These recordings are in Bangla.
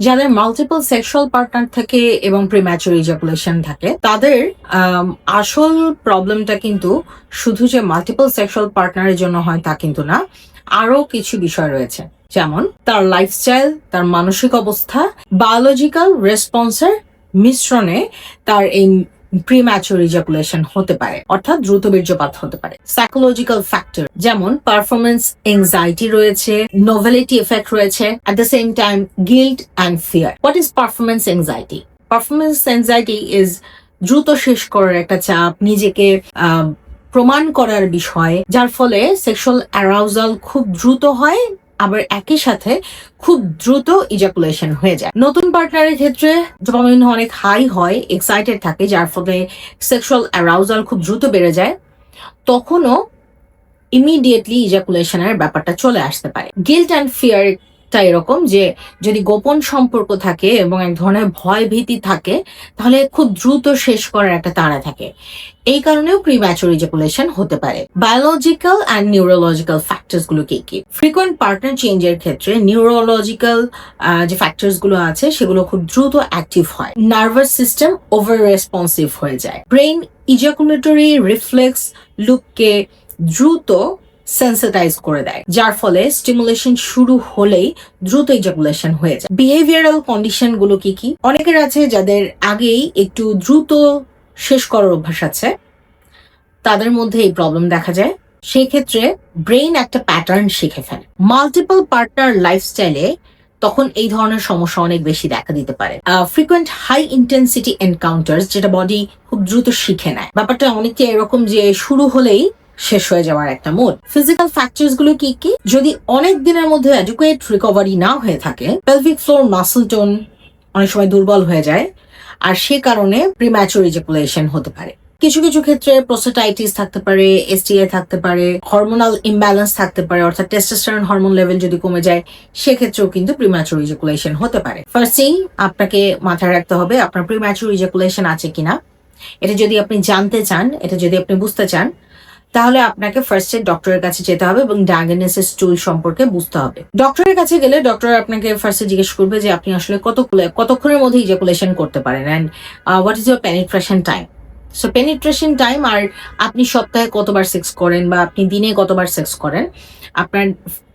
যাদের মাল্টিপল সেক্সুয়াল পার্টনার থাকে এবং প্রিম্যাচুর ইজাকুলেশন থাকে, তাদের আসল প্রবলেমটা কিন্তু শুধু যে মাল্টিপল সেক্সুয়াল পার্টনারের জন্য হয় তা কিন্তু না, আরও কিছু বিষয় রয়েছে। যেমন, তার লাইফস্টাইল তার মানসিক অবস্থা বায়োলজিক্যাল রেসপন্সের মিশ্রণে তার এই প্রিম্যাচুর ইজাকুলেশন হতে পারে, অর্থাৎ দ্রুত বীর্যপাত হতে পারে। সাইকোলজিক্যাল ফ্যাক্টর যেমন পারফরমেন্স এংজাইটি রয়েছে নোভেলিটি এফেক্ট রয়েছে at the same time guilt and fear what is performance anxiety performance anxiety is দ্রুত শেষ করার একটা চাপ, নিজেকে প্রমাণ করার বিষয়, যার ফলে সেক্সুয়াল অ্যারাউজাল খুব দ্রুত হয় আবার একই সাথে খুব দ্রুত ইজাকুলেশন হয়ে যায়। নতুন পার্টনারের ক্ষেত্রে ডোপামিন অনেক হাই হয় এক্সাইটেড থাকে, যার ফলে সেক্সুয়াল অ্যারাউজাল খুব দ্রুত বেড়ে যায়। তখনও ইমিডিয়েটলি ইজাকুলেশনের ব্যাপারটা চলে আসতে পারে। গিল্ট অ্যান্ড ফিয়ারটা এরকম যে যদি গোপন সম্পর্ক থাকে এবং এক ধরনের ভয় ভীতি থাকে, তাহলে খুব দ্রুত শেষ করার একটা তাড়া থাকে। এই কারণেও প্রিম্যাচুর ইজাকুলেশন হতে পারে। বায়োলজিক্যাল অ্যান্ড নিউরোলজিক্যাল ফ্যাক্টরসগুলো কি কি? ফ্রিকোয়েন্ট পার্টনার চেঞ্জের ক্ষেত্রে নিউরোলজিক্যাল যে ফ্যাক্টরসগুলো আছে, সেগুলো খুব দ্রুত অ্যাক্টিভ হয়। নার্ভাস সিস্টেম ওভার রেসপন্সিভ হয়ে যায়। ব্রেইন ইজাকুলেটরি রিফ্লেক্স লুপকে দ্রুত সেন্সিটাইজ করে দেয়, যার ফলে স্টিমুলেশন শুরু হলেই দ্রুত ইজাকুলেশন হয়ে যায়। বিহেভিয়ারাল কন্ডিশনগুলো কি কি? অনেকের আছে যাদের আগেই একটু দ্রুত শেষ করার অভ্যাস আছে, তাদের মধ্যে এই প্রবলেম দেখা যায়। সেই ক্ষেত্রে ব্রেইন একটা প্যাটার্ন শিখে ফেলে। মাল্টিপল পার্টনার লাইফস্টাইলে তখন এই ধরনের সমস্যা অনেক বেশি দেখা দিতে পারে। ফ্রিকোয়েন্ট হাই ইন্টেন্সিটি এনকাউন্টার্স যেটা বডি খুব দ্রুত শিখে নেয়। ব্যাপারটা অনেকটা এরকম যে শুরু হলেই শেষ হয়ে যাওয়ার একটা মোড ফিজিক্যাল ফ্যাক্টরসগুলো কি কি? যদি অনেক দিনের মধ্যে অ্যাডুকুয়েট রিকভারি না হয়ে থাকে পেলভিক ফ্লোর মাসল টোন অনেক সময় দুর্বল হয়ে যায়, আর সে কারণে প্রিম্যাচুর ইজাকুলেশন হতে পারে। কিছু কিছু ক্ষেত্রে প্রোস্টেটাইটিস থাকতে পারে এসটিআই থাকতে পারে হরমোনাল ইমব্যালেন্স থাকতে পারে, অর্থাৎ টেস্টোস্টেরন হরমোন লেভেল যদি কমে যায়, সেক্ষেত্রেও কিন্তু প্রিম্যাচুর ইজাকুলেশন হতে পারে। ফার্স্টেই আপনাকে মাথায় রাখতে হবে, আপনার প্রিম্যাচুর ইজাকুলেশন আছে কিনা। এটা যদি আপনি জানতে চান, এটা যদি আপনি বুঝতে চান তাহলে আপনাকে ফার্স্ট ফার্স্টে ডক্টরের কাছে যেতে হবে এবং ডায়াগনোসিস টুল সম্পর্কে বুঝতে হবে। ডক্টরের কাছে গেলে ডক্টর আপনাকে ফার্স্টে জিজ্ঞেস করবে যে আপনি আসলে কত কতক্ষণের মধ্যে ইজাকুলেশন করতে পারেন and what is your penetration time so penetration time আর আপনি সপ্তাহে কতবার সেক্স করেন বা আপনি দিনে কতবার সেক্স করেন, আপনার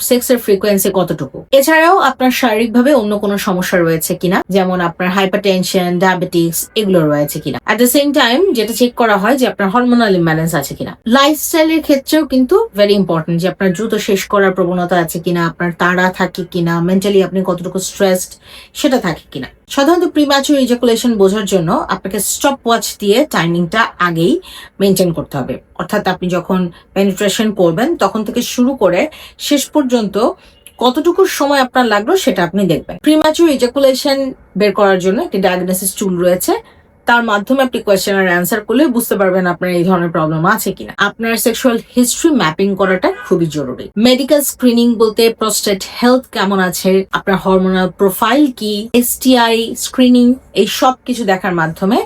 সেক্সের ফ্রিকোয়েন্সি কতটুকু? এছাড়াও আপনার শারীরিকভাবে অন্য কোনো সমস্যা রয়েছে কিনা? যেমন আপনার হাইপারটেনশন ডায়াবেটিস এগুলো রয়েছে কিনা? অ্যাট দ্য সেম টাইম যেটা চেক করা হয় যে আপনার হরমোনাল ইমব্যালেন্স আছে কিনা? লাইফস্টাইলের ক্ষেত্রেও কিন্তু ভেরি ইম্পর্টেন্ট যে আপনার দ্রুত শেষ করার প্রবণতা আছে কিনা, আপনার তাড়া থাকে কিনা মেন্টালি আপনি কতটুকু স্ট্রেসড সেটা থাকে কিনা। সাধারণত প্রিম্যাচুর ইজাকুলেশন বোঝার জন্য আপনাকে স্টপ ওয়াচ দিয়ে টাইমিংটা আগেই মেনটেন করতে হবে। অর্থাৎ আপনি যখন পেনিট্রেশন করবেন, তখন থেকে শুরু করে শেষ পর্যন্ত কতটুকু সময় আপনার লাগল সেটা আপনি দেখবেন। প্রিম্যাচুর ইজাকুলেশন বের করার জন্য একটি ডায়াগনোসিস টুল রয়েছে। তার মাধ্যমে আপনি কোয়েশ্চেনের অ্যান্সার করলে বুঝতে পারবেন আপনার এই ধরনের প্রবলেম আছে কিনা। আপনার সেক্সুয়াল হিস্ট্রি ম্যাপিং করাটা খুবই জরুরি। মেডিকেল স্ক্রিনিং বলতে প্রস্টেট হেলথ কেমন আছে, আপনার হরমোনাল প্রোফাইল কি এসটিআই স্ক্রিনিং এই সব কিছু দেখার মাধ্যমে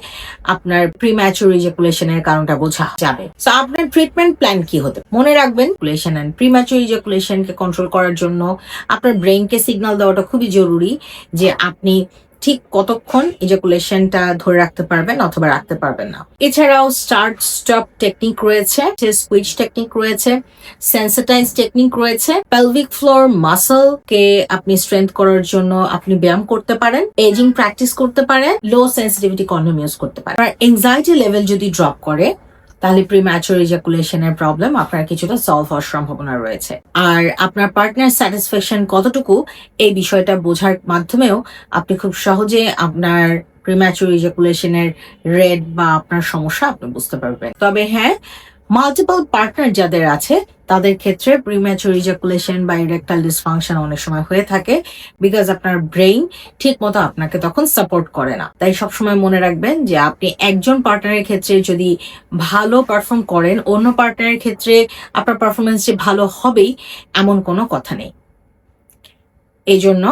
আপনার প্রিম্যাচুর ইজাকুলেশনের কারণটা বোঝা যাবে। তো আপনার ট্রিটমেন্ট প্ল্যান কি হতে মনে রাখবেন ইজাকুলেশন এন্ড প্রিম্যাচুর ইজাকুলেশনকে কন্ট্রোল করার জন্য আপনার ব্রেইনকে সিগন্যাল দেওয়াটা খুবই জরুরি যে আপনি ঠিক কতক্ষণ ইজাকুলেশনটা ধরে রাখতে পারবেন অথবা রাখতে পারবেন না। এছাড়াও স্টার্ট স্টপ টেকনিক রয়েছে সুইচ টেকনিক রয়েছে সেন্সিটাইজ টেকনিক রয়েছে। পেলভিক ফ্লোর মাসল কে আপনি স্ট্রেংথ করার জন্য আপনি ব্যায়াম করতে পারেন এজিং প্র্যাকটিস করতে পারেন লো সেন্সিটিভিটি কন্ডোম ইউজ করতে পারেন। আর এংজাইটি লেভেল যদি ড্রপ করে তাহলে প্রিম্যাচুর ইজাকুলেশনের প্রবলেম আপনার কিছুটা সলভ হওয়ার সম্ভাবনা রয়েছে। আর আপনার পার্টনার স্যাটিসফ্যাকশন কতটুকু, এই বিষয়টা বোঝার মাধ্যমেও আপনি খুব সহজে আপনার প্রিম্যাচুর ইজাকুলেশনের রেড বা আপনার সমস্যা আপনি বুঝতে পারবেন। তবে হ্যাঁ মাল্টিপল পার্টনার যাদের আছে, তাদের ক্ষেত্রে প্রিম্যাচুর ইজাকুলেশন বা ইরেকটাল ডিসফাংশন অনেক সময় হয়ে থাকে বিকজ আপনার ব্রেইন ঠিক মতো আপনাকে তখন সাপোর্ট করে না। তাই সবসময় মনে রাখবেন যে আপনি একজন পার্টনারের ক্ষেত্রে যদি ভালো পারফর্ম করেন, অন্য পার্টনারের ক্ষেত্রে আপনার পারফরমেন্স যে ভালো হবেই, এমন কোনো কথা নেই। এই জন্য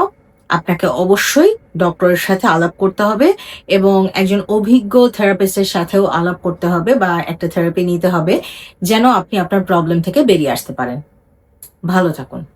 আপনাকে অবশ্যই ডক্টরের সাথে আলাপ করতে হবে এবং একজন অভিজ্ঞ থেরাপিস্টের সাথেও আলাপ করতে হবে বা একটা থেরাপি নিতে হবে যেন আপনি আপনার প্রবলেম থেকে বেরিয়ে আসতে পারেন। ভালো থাকুন।